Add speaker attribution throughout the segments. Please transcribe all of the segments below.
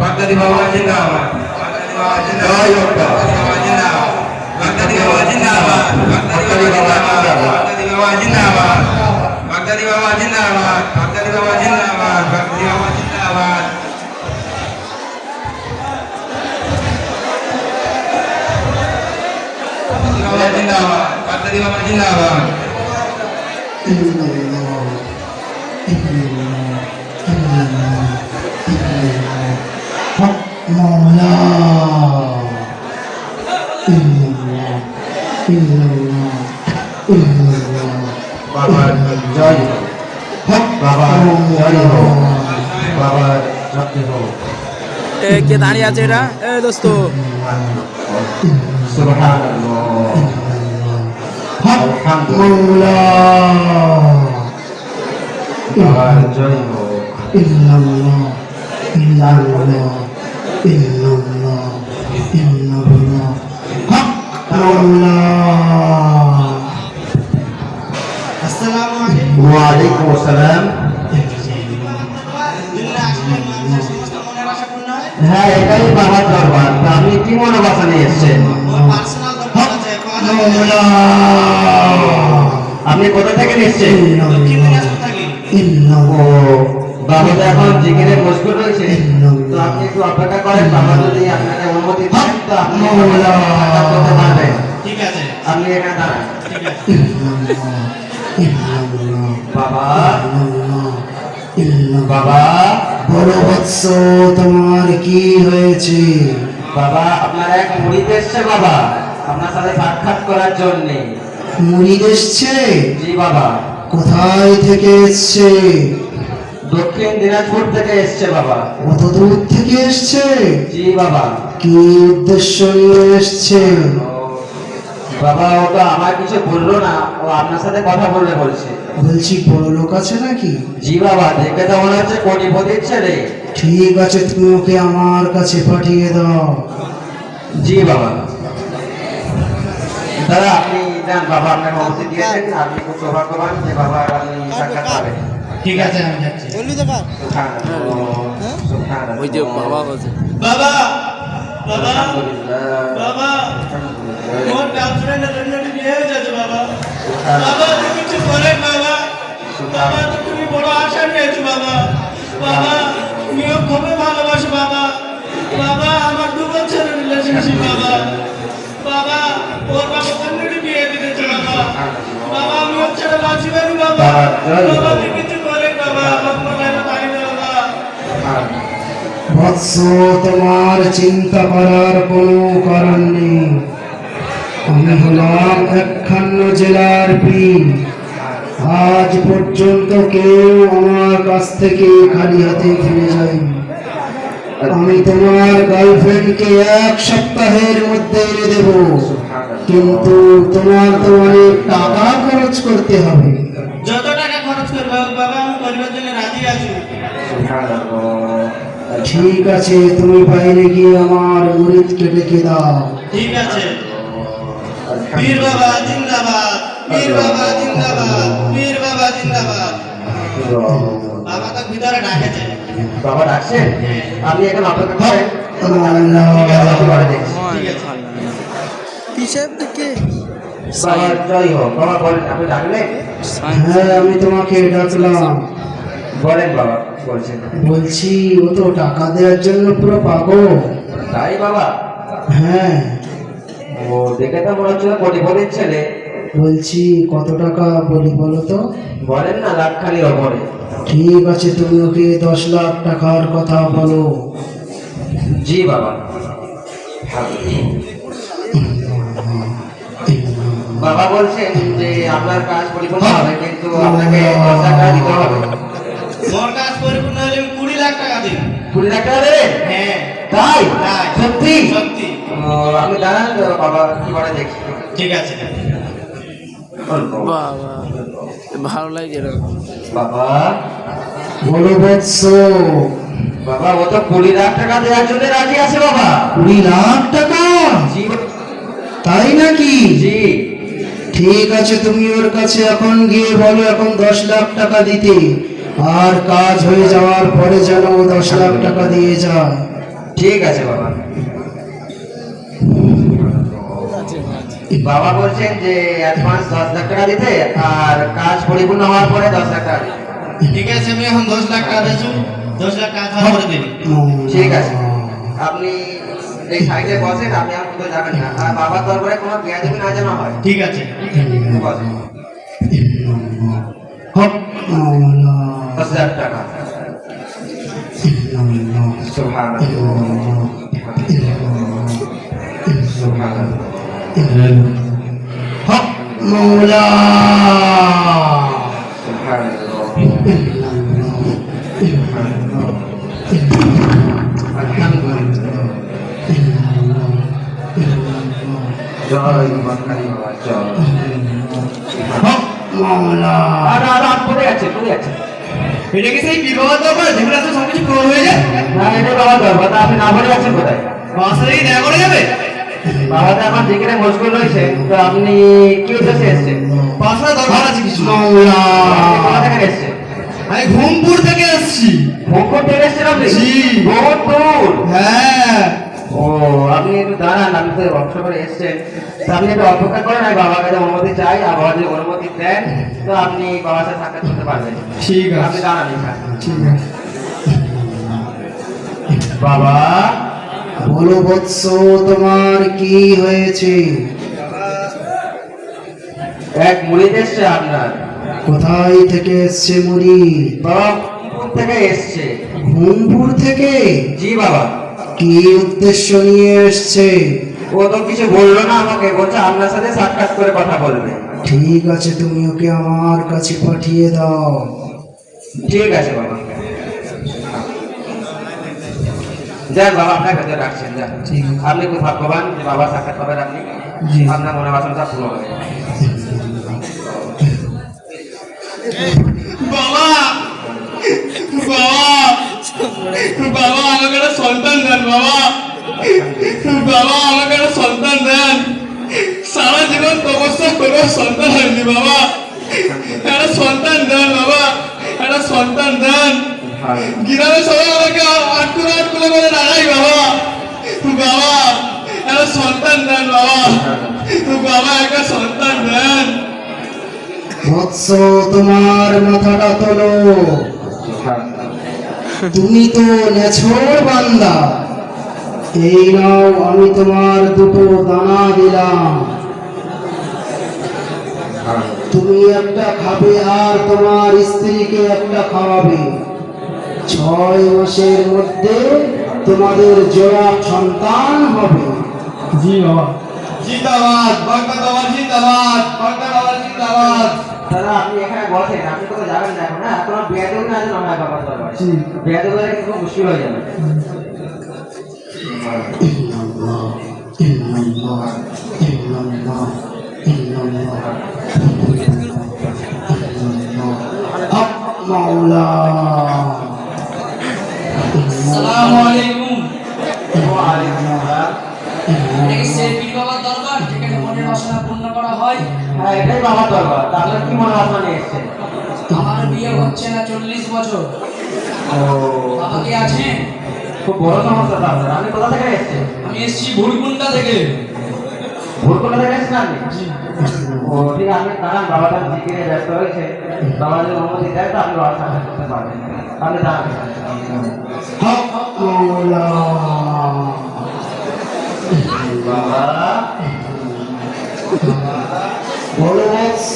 Speaker 1: বাগদাদি বাবা জিন্দাবাদ জয় হোক বাগদাদি বাবা জিন্দাবাদ বাগদাদি বাবা বাগদাদি বাবা জিন্দাবাদ বাগদাদি বাবা জিন্দাবাদ বাগদাদি বাবা জিন্দাবাদ বাগদাদি বাবা জিন্দাবাদ বাবা জিন্দাবাদ বাগদাদি বাবা জিন্দাবাদ
Speaker 2: মৌলা ইল্লাল্লাহ ইল্লাল্লাহ ইল্লাল্লাহ
Speaker 3: বাবা জয় হোক বাবা জয় হোক বাবা জয় হোক
Speaker 4: এ কে দাঁড়িয়ে আছে এটা? এ দোস্ত।
Speaker 3: সুবহানাল্লাহ।
Speaker 2: হক মৌলা
Speaker 3: বাবা জয় হোক।
Speaker 2: ইল্লাল্লাহ ইল্লাল্লাহ। Amin. বৎস তোমার কি হয়েছে?
Speaker 3: বাবা আপনার এক মুড়িদ এসছে বাবা। আপনার সাথে সাক্ষাৎ করার জন্য।
Speaker 2: মুড়ি এসছে?
Speaker 3: জি বাবা।
Speaker 2: কোথায় থেকে এসছে?
Speaker 3: দক্ষিণ দিনাজপুর থেকে এসছে বাবা।
Speaker 2: কত দূর থেকে এসছে?
Speaker 3: জি বাবা।
Speaker 2: কি উদ্দেশ্য নিয়ে এসছে?
Speaker 3: বাবা ও তো আমার কিছু বলল না ও আপনার সাথে কথা বলবে বলছে।
Speaker 2: বলছি বড় লোক আছে নাকি?
Speaker 3: জি বাবা দেখে তো মনে হচ্ছে কোটিপতির ছেলে।
Speaker 2: ঠিক আছে তুমি ওকে আমার কাছে পাঠিয়ে দাও।
Speaker 3: জি বাবা। দাদা আপনি যান বাবা আপনাকে অনুমতি দিয়েছেন। আপনি খুব সৌভাগ্যবান যে বাবা আপনি সাক্ষাৎ পাবেন।
Speaker 5: ঠিক আছে আমি যাচ্ছি।
Speaker 4: ওই যে বাবা বলছে।
Speaker 5: বাবা বাবা বাবা। বিয়ে হয়ে যাচ্ছে বাবা। বাবা তুমি কিছু করেন বাবা। বাবা তো তুমি বড় আশা নিয়েছো বাবা। বাবা তুমিও খুবই ভালোবাসো বাবা। বাবা আমার দু বছরের রিলেশনশিপ বাবা। বাবা ওর বাবা বিয়ে দিতেছে বাবা। বাবা আমি ওর ছেড়ে বাঁচি পারি বাবা। বাবা তুমি কিছু করেন বাবা। আমার মনে পারি বাবা।
Speaker 2: বৎস তোমার চিন্তা করার কোনো কারণ নেই। আমি হলাম একখান্ন জেলার পি আজ পর্যন্ত কেউ আমার কাছ থেকে খালি হাতে ফিরে যায়নি। আমি তোমার গার্লফ্রেন্ডকে এক সপ্তাহের মধ্যে এনে দেব। কিন্তু তোমার তো অনেক টাকা খরচ করতে হবে।
Speaker 5: যত টাকা খরচ করবে বাবা আমি করিবার জন্য রাজি আছি।
Speaker 2: ঠিক আছে তুমি বাইরে গিয়ে আমার মুরিদকে ডেকে দাও।
Speaker 5: ঠিক আছে। বীর বাবা জিন্দাবাদ বীর বাবা জিন্দাবাদ বীর বাবা জিন্দাবাদ। বাবা তো ভিতরে ডাকেছে।
Speaker 3: বাবা ডাকছেন আপনি এখন অপেক্ষা
Speaker 5: আছে
Speaker 4: পিছের দিকে
Speaker 3: বাবা জয় হোক। বাবা বলেন আপনি ডাকলেন?
Speaker 2: হ্যাঁ আমি তোমাকে ডাকলাম।
Speaker 3: বলেন বাবা বলছেন।
Speaker 2: বলছি ও তো টাকা দেওয়ার জন্য পুরো পাগল।
Speaker 3: তাই বাবা?
Speaker 2: হ্যাঁ।
Speaker 3: ও দেখে তো মনে হচ্ছে কোটিপতির ছেলে।
Speaker 2: বলছি কত টাকা বলি বলো তো?
Speaker 3: বলেন না লাখ খালি ওপরে
Speaker 2: ঠিক আছে তুমি ওকে দশ লাখ টাকার কথা বলো।
Speaker 3: জি বাবা। বাবা বলছেন যে আপনার কাজ পরিপূর্ণ হবে কিন্তু আপনাকে দশ লাখ টাকা দিতে হবে।
Speaker 5: মোর কাজ পরিপূর্ণ হলে কুড়ি লাখ টাকা দিই
Speaker 3: কুড়ি লাখ টাকা দেবেন
Speaker 5: হ্যাঁ।
Speaker 3: তাই?
Speaker 5: তাই।
Speaker 3: সত্যি?
Speaker 5: সত্যি।
Speaker 3: ও, আমি দাঁড়ান বাবা কি করে দেখছি।
Speaker 5: ঠিক আছে
Speaker 4: বাবা ভালো লাগে
Speaker 3: বাবা
Speaker 2: বলো বৎস
Speaker 3: বাবা ও তো কুড়ি লাখ টাকা দেওয়ার জন্য রাজি আছে বাবা।
Speaker 2: কুড়ি লাখ টাকা? তাই নাকি?
Speaker 3: জি।
Speaker 2: ঠিক আছে তুমি ওর কাছে এখন গিয়ে বলো এখন দশ লাখ টাকা দিতে। আর কাজ হয়ে যাওয়ার পরে যেন দশ লাখ টাকা দিয়ে যায়।
Speaker 3: ঠিক আছে বাবা। বাবা বলছেন যে অ্যাডভান্স দশ লাখ টাকা দিতে আর কাজ পরিপূর্ণ হওয়ার পরে দশ লাখ টাকা।
Speaker 5: ঠিক আছে আমি এখন দশ লাখ টাকা দিয়েছি। দশ লাখ টাকা করে দেবে।
Speaker 3: ঠিক আছে। আপনি এই সাইডে বসেন আপনি আর কোথাও যাবেন না। আর বাবার দরবারে কোনো বেয়াদবি না যেন হয়।
Speaker 5: ঠিক আছে।
Speaker 3: বসেন। দশ হাজার টাকা। সুবহানাল্লাহ। আছে কোথায় আছে
Speaker 5: এটা কি সেই বিবাহ দরবার যেখানে আছে সব কিছু পূরণ হয়ে যায়।
Speaker 3: না এটা বাবা দরবার আপনি না বলে আছেন কোথায়?
Speaker 5: বাবার সাথে দেখা করে যাবে?
Speaker 3: বাবা তো যেখানে মশগুল রয়েছে তো আপনি কি উদ্দেশ্যে এসছেন?
Speaker 5: বাবার দরকার আছে কিছু।
Speaker 2: মাওলা
Speaker 3: আপনি কোথা থেকে এসছেন?
Speaker 5: আমি ঘুমপুর থেকে আসছি
Speaker 3: ভোগপুর থেকে এসছেন আপনি?
Speaker 5: জি।
Speaker 3: ভোগপুর
Speaker 5: হ্যাঁ।
Speaker 3: ও আপনি একটু দাঁড়ান আপনি তো বংশ করে এসছেন। তো আপনি একটু অপেক্ষা করেন আমি বাবার কাছে অনুমতি চাই আর বাবা যদি অনুমতি দেন তো আপনি বাবার সাথে সাক্ষাৎ করতে পারবেন।
Speaker 5: ঠিক
Speaker 3: আপনি দাঁড়ান
Speaker 5: ঠিক আছে।
Speaker 3: বাবা?
Speaker 2: বলো বৎস তোমার কি হয়েছে?
Speaker 3: এক মুড়ি এসছে আপনার।
Speaker 2: কোথায় থেকে এসছে মুড়ি?
Speaker 3: বাবা থেকে এসছে।
Speaker 2: ঘুমপুর থেকে?
Speaker 3: জি বাবা।
Speaker 2: কি উদ্দেশ্য নিয়ে এসছে?
Speaker 3: ও তো কিছু বলল না আমাকে বলছে আপনার সাথে সাক্ষাৎ করে কথা বলবে।
Speaker 2: ঠিক আছে তুমি ওকে আমার কাছে পাঠিয়ে দাও।
Speaker 3: ঠিক আছে বাবা। যান বাবা আপনার কাছে রাখছেন যান।
Speaker 2: ঠিক আছে।
Speaker 3: আপনি খুব ভাগ্যবান যে বাবা সাক্ষাৎ পাবেন আপনি।
Speaker 2: জি।
Speaker 3: আপনার মনে বাসনটা পুরো হবে
Speaker 5: বাবা বাবা বাবা আমাকে একটা সন্তান দেন বাবা। বাবা আমাকে একটা সন্তান দেন। সারা জীবন তপস্যা করে সন্তান হয়নি বাবা। একটা সন্তান দেন বাবা। একটা সন্তান দেন। গ্রামে সবাই আমাকে আটকুলে আটকুলে দাঁড়াই বাবা বাবা একটা সন্তান দেন বাবা বাবা একটা সন্তান দেন।
Speaker 2: তোমার মাথাটা তোলো। তুমি তো নেছর বান্দা। এই নাও আমি তোমার দুটো দানা দিলাম। তুমি একটা খাবে আর তোমার স্ত্রীকে একটা খাওয়াবে। ছয় মাসের মধ্যে তোমাদের জোড়া সন্তান হবে।
Speaker 5: জি বাবা। জিন্দাবাদ বরকত জিন্দাবাদ বরকত জিন্দাবাদ।
Speaker 3: দাদা আপনি এখানে বসেন আপনি কোথাও যাবেন না এখন হ্যাঁ? তোমার না হয় বাবার দরবারে
Speaker 2: জি।
Speaker 3: বিয়াদেও গেলে কিন্তু খুব মুশকিল হয়ে যাবে।
Speaker 2: মাওলা।
Speaker 6: আসসালামু আলাইকুম।
Speaker 3: আসসালাম।
Speaker 6: বাবার দরবার যেখানে মনের বাসনা পূর্ণ করা হয়।
Speaker 3: হ্যাঁ এটাই বাবার দরবার। তা আপনার কি মনে বাসনা নিয়ে এসছেন?
Speaker 6: আমার বিয়ে হচ্ছে না চল্লিশ বছর।
Speaker 3: ও।
Speaker 6: বাবা কি আছেন?
Speaker 3: খুব বড় সমস্যা তো আপনার আপনি কোথা থেকে এসছেন?
Speaker 6: আমি এসেছি ভুলকুন্ডা থেকে।
Speaker 3: কোথা থেকে এসছেন আপনি? ও ঠিক আছে দাঁড়ান বাবাটা জিকিরে ব্যস্ত হয়েছে। বাবা যদি অনুমতি দেয় তো আপনি বাবার করতে পারবেন। আপনি দাঁড়ান।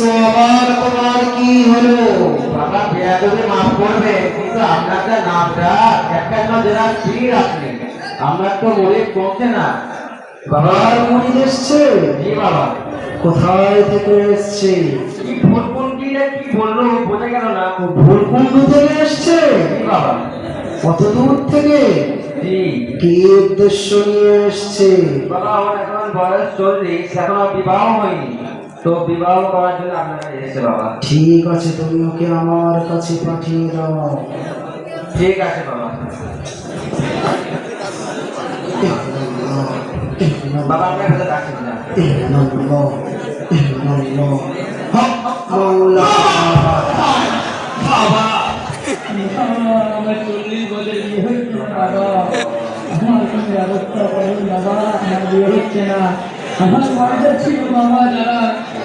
Speaker 2: আবার তোমার কি হলো?
Speaker 3: বাবা বেয়াদবি মাফ করবে কিন্তু আপনার যা নামটা জেলার ভিড় আপনি। আপনার তো কমছে না। বাবা
Speaker 2: আর মুড়ি এসছে?
Speaker 3: জি বাবা।
Speaker 2: কোথায় থেকে এসছে?
Speaker 3: কি ভুল কি কি বলল বোঝা গেল না।
Speaker 2: ভুলকুণ্ড থেকে এসছে?
Speaker 3: বাবা।
Speaker 2: কত দূর থেকে? কি উদ্দেশ্য নিয়ে এসছে?
Speaker 3: বাবা আমার এখন বয়স চল্লিশ এখনও বিবাহ হয়নি। তো বিবাহ করার জন্য আপনারা এসেছে বাবা।
Speaker 2: ঠিক আছে তুমি ওকে আমার কাছে পাঠিয়ে দাও।
Speaker 3: ঠিক আছে বাবা। বাবা
Speaker 2: আমার চল্লিশ বলে
Speaker 5: বাবা
Speaker 7: আমার সঙ্গে বাবা আমার বিয়ে হচ্ছে না। আমার ছিল বাবা যারা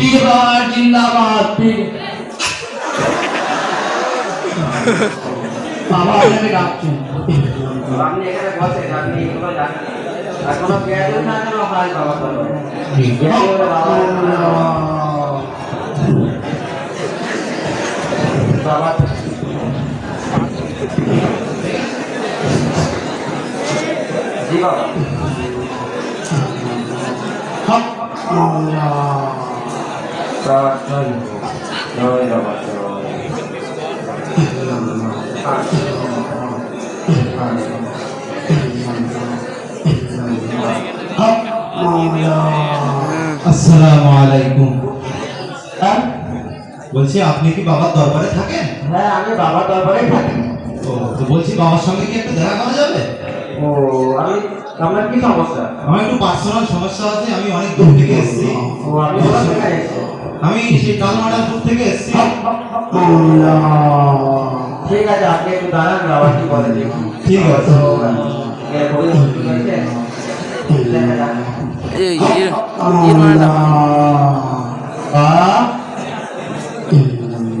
Speaker 7: পীর বাবা জিন্দাবাদ পীর বাবা আপনাকে ডাকছেন
Speaker 3: আপনি এখানে বসেন আপনি এগুলো জানেন আর কোনো জ্ঞান না কেন হয় বাবা। বলো জ্ঞান হলে বাবা বাবা জি বাবা
Speaker 8: আসসালামু আলাইকুম বলছি আপনি কি বাবার দরবারে থাকেন?
Speaker 3: হ্যাঁ আমি বাবার দরবারে থাকি।
Speaker 8: ও তো বলছি বাবার সঙ্গে কি একটু দেখা করা যাবে?
Speaker 3: ও আমি আপনার কি সমস্যা?
Speaker 8: আমার একটু পার্সোনাল সমস্যা আছে আমি অনেক দূর থেকে এসেছি।
Speaker 3: ও এসেছেন
Speaker 8: আমি সেই কালমাডাপুর থেকে এসেছি।
Speaker 3: ঠিক আছে আপনি একটু দাঁড়ান বাবা কি বলে দেখি।
Speaker 8: ঠিক আছে।
Speaker 4: এই না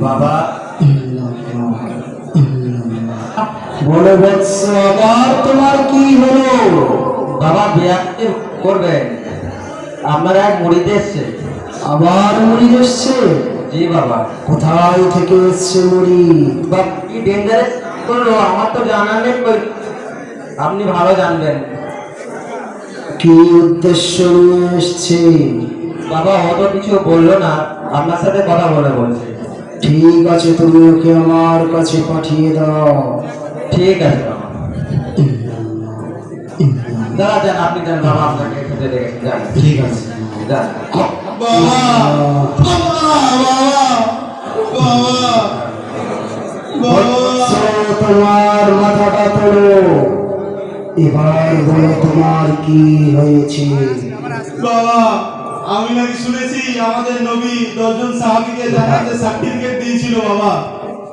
Speaker 3: বাবা।
Speaker 2: বলে বৎস তোমার কি হলো?
Speaker 3: বাবা বিয়ে আপনি করবেন আপনার এক মুড়ি এসছে
Speaker 2: আবার মুড়ি এসছে
Speaker 3: জি বাবা
Speaker 2: কোথায় থেকে এসছে মুড়ি
Speaker 3: বাপ কি ডেঞ্জারাস করল আমার তো জানা নেই আপনি ভালো জানবেন।
Speaker 2: কি উদ্দেশ্য নিয়ে এসছে?
Speaker 3: বাবা অত কিছু বলল না আপনার সাথে কথা বলে বলছে।
Speaker 2: ঠিক আছে তুমি ওকে আমার কাছে পাঠিয়ে দাও।
Speaker 3: ঠিক আছে বাবা। দাঁড়া যান আপনি যান বাবা আপনাকে খেতে যান।
Speaker 8: ঠিক আছে।
Speaker 3: যান।
Speaker 2: বৎস, তোমার মাথাটা তোলো। এবার বলো তোমার কি হয়েছে?
Speaker 8: বাবা আমি নাকি শুনেছি আমাদের নবী দশজন সাহাবীকে জান্নাতের সার্টিফিকেট দিয়েছিল বাবা।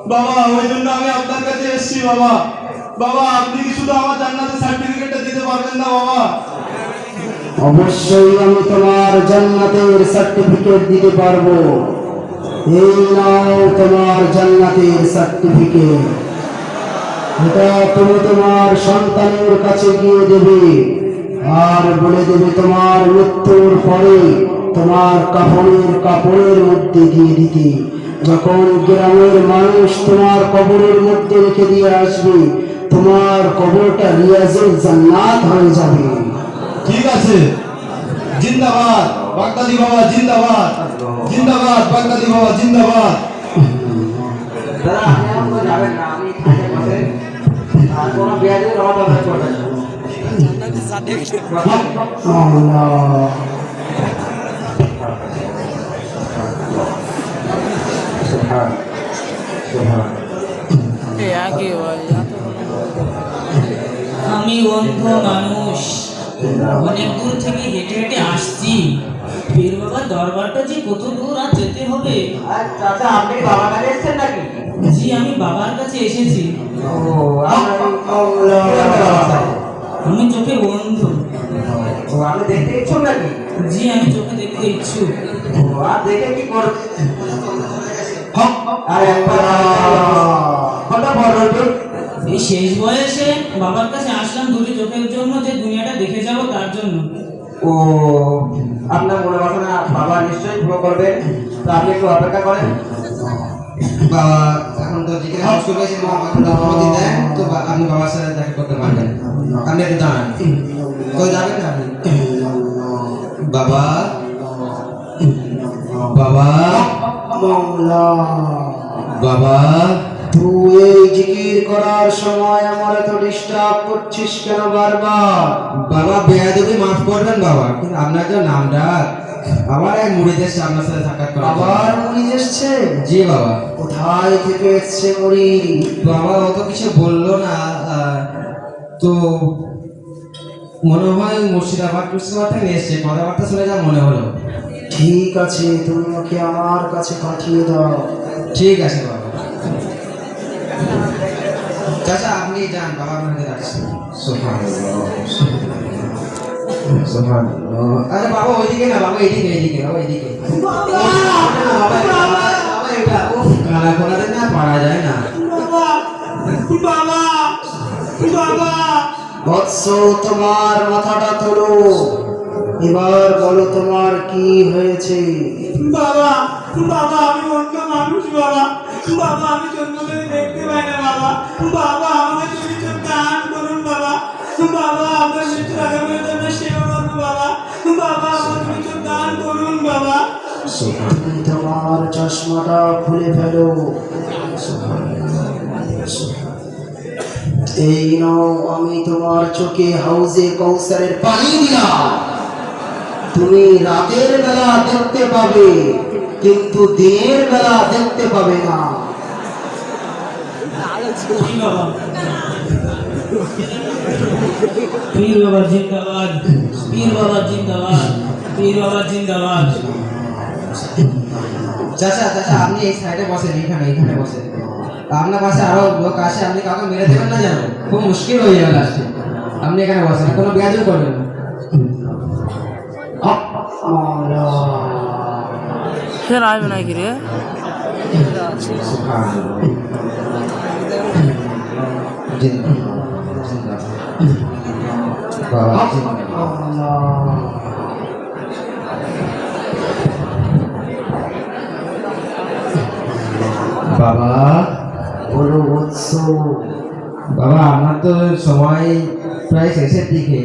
Speaker 8: বাবা ওই জন্য আমি আপনার কাছে এসেছি বাবা। বাবা, আপনি শুধু আমার জান্নাতের সার্টিফিকেটটা দিতে পারবেন না, বাবা?
Speaker 2: অবশ্যই আমি তোমার জান্নাতের সার্টিফিকেট দিতে পারব। এই নাও তোমার জান্নাতের সার্টিফিকেট এটা তুমি তোমার সন্তানের কাছে গিয়ে দেবে। আর বলে দেবে, তোমার মৃত্যুর পরে তোমার কাপড়ের কাপড়ের মধ্যে দিয়ে দিতে। যখন গ্রামের মানুষ তোমার কবরের মধ্যে রেখে দিয়ে আসবে তোমার কবরটা রিয়াজের জান্নাত হয়ে যাবে।
Speaker 8: ঠিক আছে। জিন্দাবাদ। বাগদাদি বাবা জিন্দাবাদ। জিন্দাবাদ বাগদাদি বাবা জিন্দাবাদ।
Speaker 3: দাদা আপনি এখন তো যাবেন না আমি এখানে বসে আর কোনো বিয়ে দিয়ে আমার দরকার করবেন না
Speaker 2: আল্লাহ
Speaker 4: এ আগে ভাই
Speaker 6: আমি অন্ধ মানুষ। অনেক দূর থেকে হেঁটে হেঁটে আসছি। পীর বাবার দরবারটা যে কত দূর আর যেতে হবে?
Speaker 3: চাচা আপনি বাবার কাছে এসেছেন নাকি?
Speaker 6: জি আমি বাবার কাছে এসেছি। আমি চোখে অন্ধ।
Speaker 3: আপনি দেখতে ইচ্ছুক নাকি?
Speaker 6: জি আমি চোখে দেখতে ইচ্ছুক।
Speaker 3: আর দেখে কি করবে আর একবার কথা বলবে
Speaker 6: এই শেষ বয়সে বাবার কাছে আসলাম দুটি চোখের জন্য যে দুনিয়াটা দেখে যাব তার জন্য।
Speaker 3: ও আপনার মনে বাসনা বাবা নিশ্চয়ই পুরো করবে? তো আপনি একটু অপেক্ষা করেন।
Speaker 1: বাবা এখন তো করে আছে মা অনুমতি দেন তো আপনি বাবার সাথে দেখা করতে পারবেন। আপনি একটু দাঁড়ান। কোথায় যাবেন না আপনি? বাবা? বাবা? বাবা?
Speaker 2: তুই এই জিকির করার সময় আমার এত ডিস্টার্ব করছিস কেন বারবার?
Speaker 3: বাবা বেয়াদবি মাফ করবেন বাবা কিন্তু আপনার যে এক এসছে আপনার সাথে সাক্ষাৎ করা
Speaker 2: আবার মরিজ এসছে?
Speaker 3: জি বাবা।
Speaker 2: কোথায় থেকে এসছে মরি
Speaker 3: বাবা অত কিছু বলল না তো মনে হয় মুর্শিদাবাদ টুর্শিদাবাদ থেকে এসছে কথাবার্তা শুনে যা মনে হলো।
Speaker 2: ঠিক আছে তুমি ওকে আমার কাছে পাঠিয়ে দাও।
Speaker 3: ঠিক আছে বাবা। চাচা আপনি যান বাবা আপনাকে রাখছি আরে বাবা ওইদিকে না বাবা এইদিকে এইদিকে বাবা এইদিকে না পারা যায় না
Speaker 5: বাবা বাবা বাবা
Speaker 2: বৎস তোমার মাথাটা তোলো। এবার বলো তোমার কি হয়েছে।
Speaker 5: বাবা বাবা আমি অন্য মানুষ বাবা। বাবা, আমি দেখতে পাই না বাবা। বাবা দান করুন বাবা। বাবা, আমার মৃত্যু আগামী জন্য সেবা করুন বাবা। বাবা, আমার দান করুন বাবা।
Speaker 2: তুমি তোমার চশমাটা খুলে ফেলো। এই আমি তোমার চোখে হাউজে কৌসারের পানি দিলাম। তুমি রাতের বেলা দেখতে পাবে, কিন্তু দিনের বেলা দেখতে পাবে না।
Speaker 6: জি বাবা পীর বাবা জিন্দাবাদ পীর বাবা জিন্দাবাদ পীর বাবা জিন্দাবাদ
Speaker 3: চাচা চাচা আপনি এই সাইডে বসেন এখানে এখানে বসেন আপনার পাশে আরও লোক আসে আপনি কাউকে মেরে দেবেন না জানো খুব মুশকিল হয়ে যাবে লাস্টে আপনি এখানে বসেন কোনো ব্যাজও করবেন না
Speaker 9: ফের আসবে নাকি রে
Speaker 3: বাবা
Speaker 2: বলো বৎস
Speaker 3: বাবা, আমার তো সময় প্রায় শেষের দিকে।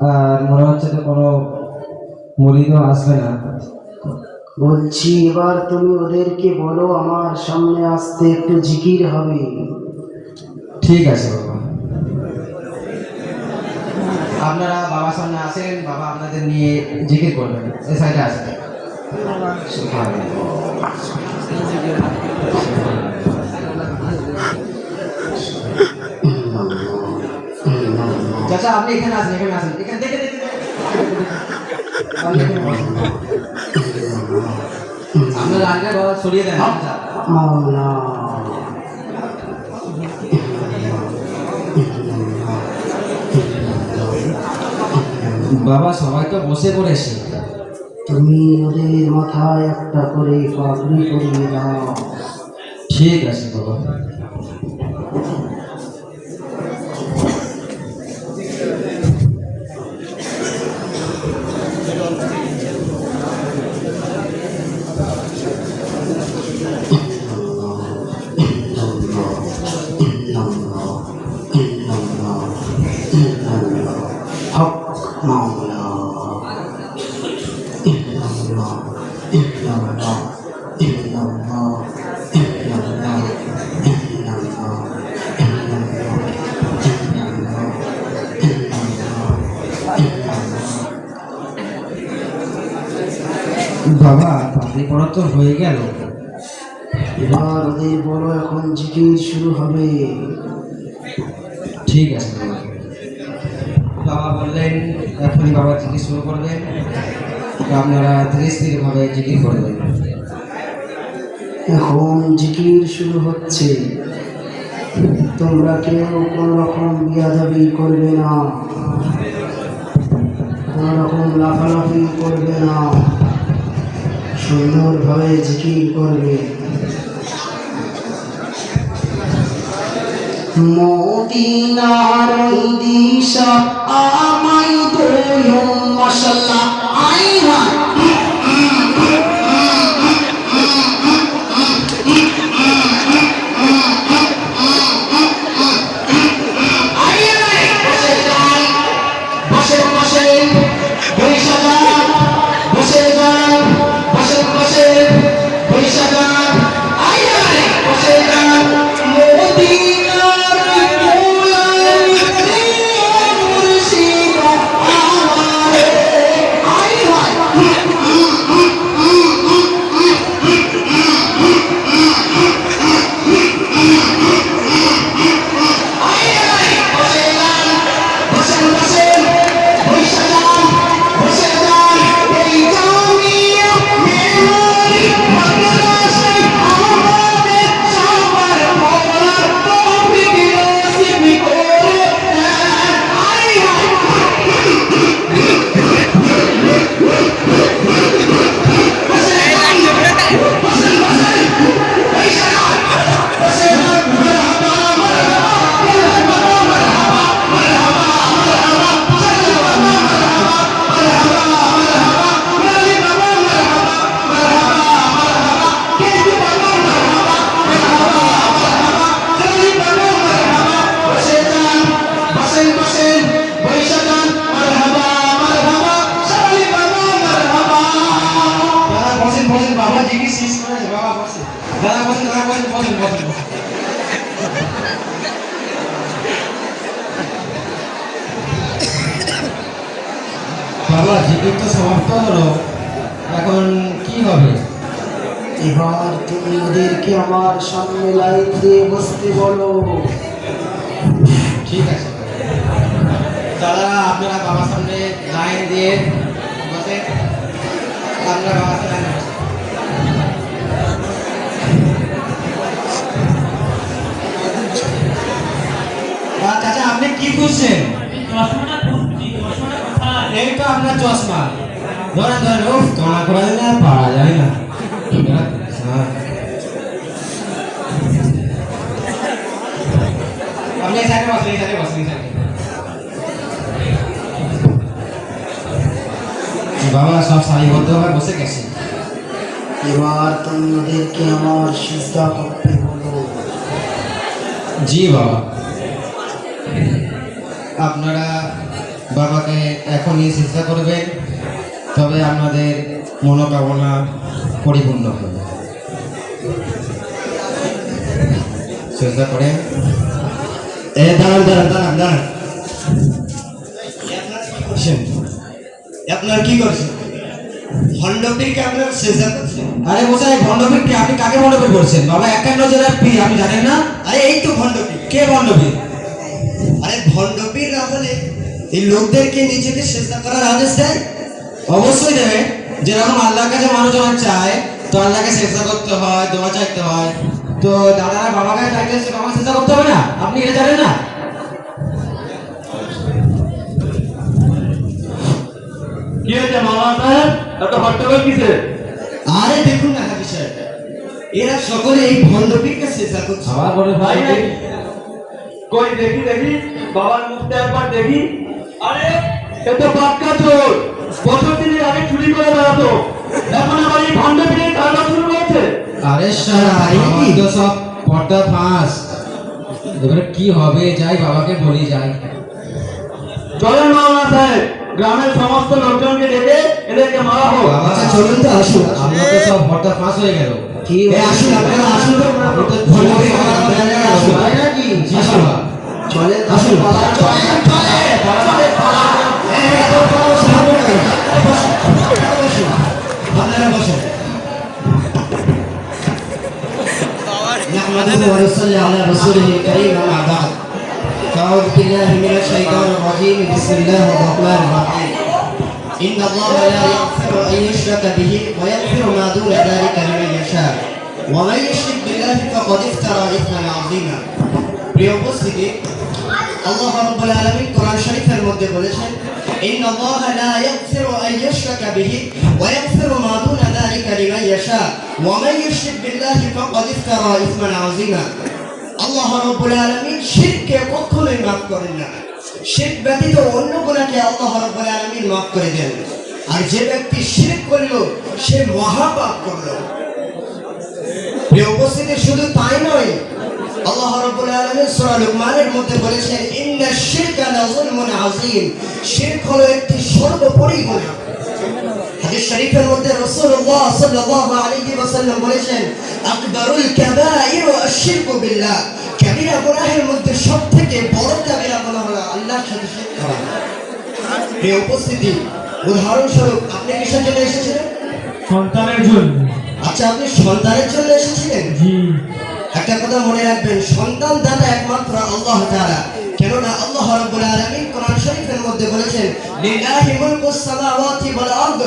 Speaker 3: আর মনে হচ্ছে তো কোনো তো আসবে না।
Speaker 2: বলছি, এবার তুমি ওদেরকে বলো, আমার সামনে আসতে একটু জিকির হবে।
Speaker 3: ঠিক আছে, বাবা। আপনারা বাবার সামনে আসেন, বাবা আপনাদের নিয়ে জিকির করবেন এই সাইডে আসেন। চাচা, আপনি এখানে আসেন এখানে আসেন। এখানে দেখে দেখে। আপনার আগে বাবা সরিয়ে দেন। বাবা সবাই তো বসে পড়েছে।
Speaker 2: তুমি ওদের মাথায় একটা করে পাগড়ি পরিয়ে দাও।
Speaker 3: ঠিক আছে বাবা। বাবা পাপড়ি পড়া তো হয়ে গেল।
Speaker 2: এবার ওদের বলো এখন জিকির শুরু হবে।
Speaker 3: ঠিক আছে। বাবা। বাবা বললেন এখনই বাবা জিকির শুরু করবেন। আপনারা ধীরে স্থির ভাবে জিকির করবেন
Speaker 2: এখন জিকির শুরু হচ্ছে। তোমরা কেউ কোন রকম বিয়াদাবি করবে না। কোন রকম লাফালাফি করবে না। সুন্দরভাবে জিকির করবে। মদিনার দিশা আমায় দোয়ো মশলা আইনা।
Speaker 10: লাইন দিয়ে
Speaker 3: বসে আপনারা বাবার সামনে লাইন দিয়ে বসেন। আহ, চাচা আপনি কি খুঁজছেন
Speaker 6: চশমাটা খুঁজছি, চশমাটা কোথায়?
Speaker 3: এই তো আপনার চশমা ধরেন ধরেন উফ কানা করা যায় না পারা যায় না হ্যাঁ। আপনি এই সাইডে বসেন এই সাইডে বসেন এই বাবা সব সারিবদ্ধভাবে বসে গেছে।
Speaker 10: এবার তুমি ওদেরকে আমার সিজদা করতে বলো
Speaker 3: জি বাবা। আপনারা বাবাকে এখনই চেষ্টা করবেন তবে আপনাদের মনোকামনা পরিপূর্ণ হবে। চেষ্টা করেন। এ দাঁড়ান দাঁড়ান দাঁড়ান দাঁড়ান?
Speaker 5: আপনার কি করছেন? ভণ্ডপীরকে আপনার সেজা করছেন?
Speaker 3: আরে আপনি কাকে বলছেন? বাবা একান্ন জেলার পি আপনি জানেন না।
Speaker 5: আরে এই তো ভণ্ডপীর।
Speaker 3: কে
Speaker 5: আরে ভণ্ডপীর না হলে এই লোকদেরকে নিজেকে সেজা করার আদেশ দেয়?
Speaker 3: অবশ্যই দেবে। যেরকম আল্লাহর কাছে মানুষজন চায় তো আল্লাহকে চেষ্টা করতে হয় দোয়া চাইতে হয়। তো দাদারা বাবার কাছে চাইতে বাবা চেষ্টা করতে হবে না? আপনি এটা জানেন না?
Speaker 5: কি হয়েছে মামা সাহেব? এত হট্টগোল কিসে আরে দেখুন না হাজি সাহেব। এরা সকলে এই করছে।
Speaker 3: বলে ভাই
Speaker 5: কই দেখি দেখি। বাবার মুখটা একবার দেখি। আরে এ তো পাক্কা চোর। বছর দিনের আগে চুরি করে বেড়াতো। এখন আবার এই ভণ্ডপীরের কারবার শুরু করেছে।
Speaker 3: আরে শালা এই তো সব পর্দা ফাঁস। এবারে কি হবে? যাই বাবাকে বলি যাই।
Speaker 5: চলেন মামা সাহেব। গ্রামের সমস্ত লোকজনকে ডেকে এদেরকে মারা হোক
Speaker 3: আচ্ছা চলুন তো আসুন আমরা তো সব পর্দা ফাঁস হয়ে গেল
Speaker 10: কি
Speaker 3: এ আসুন আপনারা আসুন আপনি তো ভণ্ডপীর কথা বলেন না, আসুন নাকি জি বাবা
Speaker 10: চলে
Speaker 3: আসুন
Speaker 5: আপনারা বসেন
Speaker 10: نحمده ونصلي على رسوله الكريم أما بعد فأعوذ بالله من الشيطان الرجيم بسم الله الرحمن الرحيم إن الله لا يغفر أن يشرك به ويغفر ما دون ذلك لمن يشاء ومن يشرك بالله فقد افترى إثما عظيما প্রিয় উপস্থিতি আল্লাহ রাব্বুল আলামিন কোরআন শরীফের মধ্যে বলেছেন ইন্ন আল্লাহ লা ইয়াগফিরু আন ইউশরাকা বিহি ওয়া ইয়াগফিরু মা দুনা যালিকা লিমান ইয়াশা ওয়া মান ইউশরিক বিল্লাহি ফাকাদ ইফতারা ইসমান আযীমা করেন অন্য আর যে ব্যক্তি শিরক করল, সে মহাপাপ করল। উপস্থিতি, শুধু তাই নয়, আল্লাহ রাব্বুল আলামিন সূরা মধ্যে বলেছেন, ইন্না শিরকা লাযুলমুন আযীম। শিরক হলো একটি সর্বোপরি গুনাহ। হাদিস শরীফের মধ্যে রাসূলুল্লাহ সাল্লাল্লাহু আলাইহি ওয়াসাল্লাম বলেছেন আকবারুল কাবাইর আশ-শিরকু বিল্লাহ। কাবীরা গুনাহের মধ্যে সবথেকে বড় কাবীরা গুনাহ হলো আল্লাহর সাথে শিরক করা প্রিয় উপস্থিতি উদাহরণস্বরূপ আপনি কিসের জন্য এসেছিলেন?
Speaker 8: সন্তানের জন্য।
Speaker 10: আচ্ছা আপনি সন্তানের জন্য এসেছিলেন?
Speaker 8: জি।
Speaker 10: একটা কথা মনে রাখবেন সন্তান দাতা একমাত্র আল্লাহ তাআলা। কেননা আল্লাহ রাব্বুল আলামিন কোরআন শরীফের মধ্যে বলেছেন, লিল্লাহি মুলকুস সামাওয়াতি ওয়াল আরদ।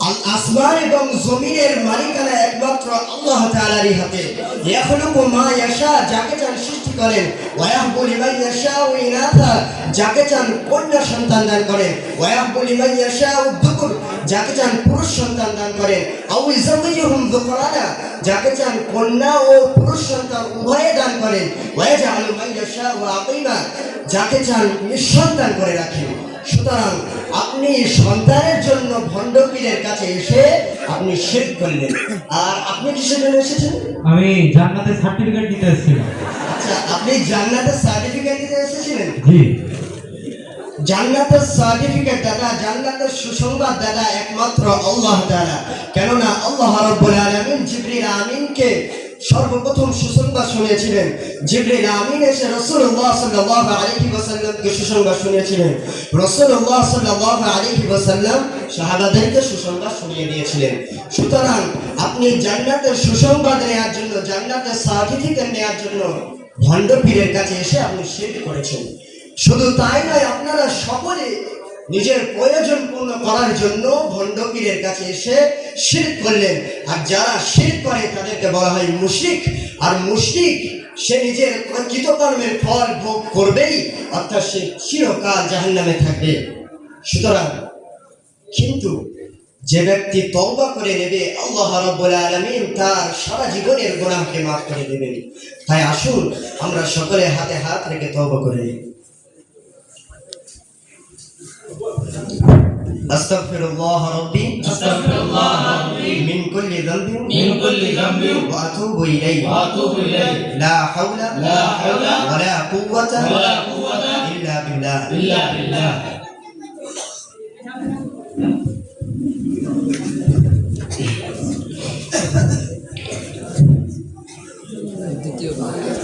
Speaker 10: আল- আসমান এবং জমিনের মালিকানা একমাত্র আল্লাহ তাআলারই হাতে। ইয়াখলুকু মা ইয়াশা, যাকে চান সৃষ্টি করেন। ওয়ায়াহবু লিমান ইয়াশাউ ইনাথা, যাকে চান কন্যা সন্তান দান করেন। ওয়ায়াহবু লিমান ইয়াশাউ দুকুর যাকে চান পুরুষ সন্তান দান করেন। আও ইজাওয়িজুহুম যুকরানা, যাকে চান কন্যা ও পুরুষ সন্তান উভয়ে দান করেন। ওয়ায়াজআলু মান ইয়াশাউ আকিমা যাকে চান নিঃসন্তান করে রাখেন সুতরাং আপনি সন্তানের জন্য ভণ্ডপীরের কাছে এসে আপনি শেখ করলেন। আর আপনি কিসের জন্য এসেছেন?
Speaker 8: আমি জান্নাতের সার্টিফিকেট দিতে এসেছিলাম।
Speaker 10: আচ্ছা আপনি জান্নাতের সার্টিফিকেট দিতে এসেছিলেন?
Speaker 8: জি।
Speaker 10: জান্নাতের সার্টিফিকেট দাদা জান্নাতের সুসংবাদ দাদা একমাত্র আল্লাহ দ্বারা কেননা আল্লাহ রাব্বুল আলামিন জিবরিল আমিনকে সর্বপ্রথম সুসংবাদ শুনিয়েছিলেন। জিবরিল আমিন এসে রাসূলুল্লাহ সাল্লাল্লাহু আলাইহি ওয়াসাল্লামকে সুসংবাদ শুনিয়েছিলেন। রাসূলুল্লাহ সাল্লাল্লাহু আলাইহি ওয়াসাল্লাম সাহাবাদেরকে সুসংবাদ শুনিয়ে দিয়েছিলেন। সুতরাং আপনি জান্নাতের সুসংবাদ নেওয়ার জন্য, জান্নাতের সার্টিফিকেট নেওয়ার জন্য ভণ্ড পীরের কাছে এসে আপনি শিরক করেছেন। শুধু তাই নয়, আপনারা সকলে নিজের প্রয়োজন পূর্ণ করার জন্য ভণ্ডপীরের কাছে এসে শির করলেন। আর যারা শির করে, তাদেরকে বলা হয় মুশিক আর মুশিক সে নিজের কৃতকর্মের ফল ভোগ করবেই, অর্থাৎ সে চিরকাল জাহান নামে থাকবে। সুতরাং, কিন্তু যে ব্যক্তি তওবা করে নেবে, আল্লাহ রাব্বুল আলামিন তার সারা জীবনের গুনাহকে মাফ করে দেবেন। তাই আসুন, আমরা সকলে হাতে হাত রেখে তওবা করে নিই। أستغفر الله ربي
Speaker 11: أستغفر الله ربي
Speaker 10: من كل ذنب
Speaker 11: من كل ذنب
Speaker 10: وأتوب إليه.
Speaker 11: وأتوب إليه.
Speaker 10: لا حول
Speaker 11: لا حول
Speaker 10: ولا قوة
Speaker 11: ولا قوة
Speaker 10: إلا بالله.
Speaker 11: إلا بالله.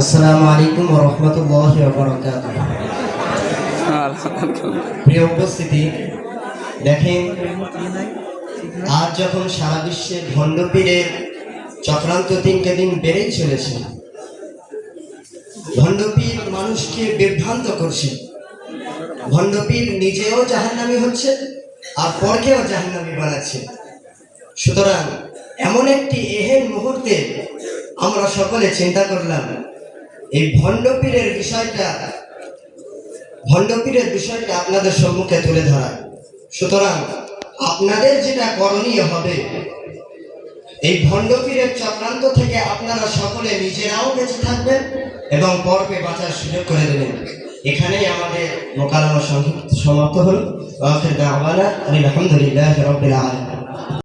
Speaker 10: আসসালামু আলাইকুম ওয়া রাহমাতুল্লাহি ওয়া বারাকাতুহু প্রিয় উপস্থিতি দেখেন আজ যখন সারা বিশ্বে ভণ্ডপীরের চক্রান্ত দিনকে দিন বেড়েই চলেছে ভণ্ডপীর মানুষকে বিভ্রান্ত করছে। ভণ্ডপীর নিজেও জাহান্নামী হচ্ছে আর পরকেও জাহান্নামী বানাচ্ছে। সুতরাং এমন একটি এহেন মুহূর্তে আমরা সকলে চিন্তা করলাম এই ভণ্ডপীরের বিষয়টা ভণ্ডপীরের বিষয়টা আপনাদের সম্মুখে তুলে ধরা সুতরাং আপনাদের যেটা করণীয় হবে, এই ভণ্ডপীরের চক্রান্ত থেকে আপনারা সকলে নিজেরাও বেঁচে থাকবেন এবং পর্বে বাঁচার সুযোগ করে দেবেন। এখানেই আমাদের মোকালামা সংক্ষিপ্ত সমাপ্ত হল। আলহামদুলিল্লাহ রবিল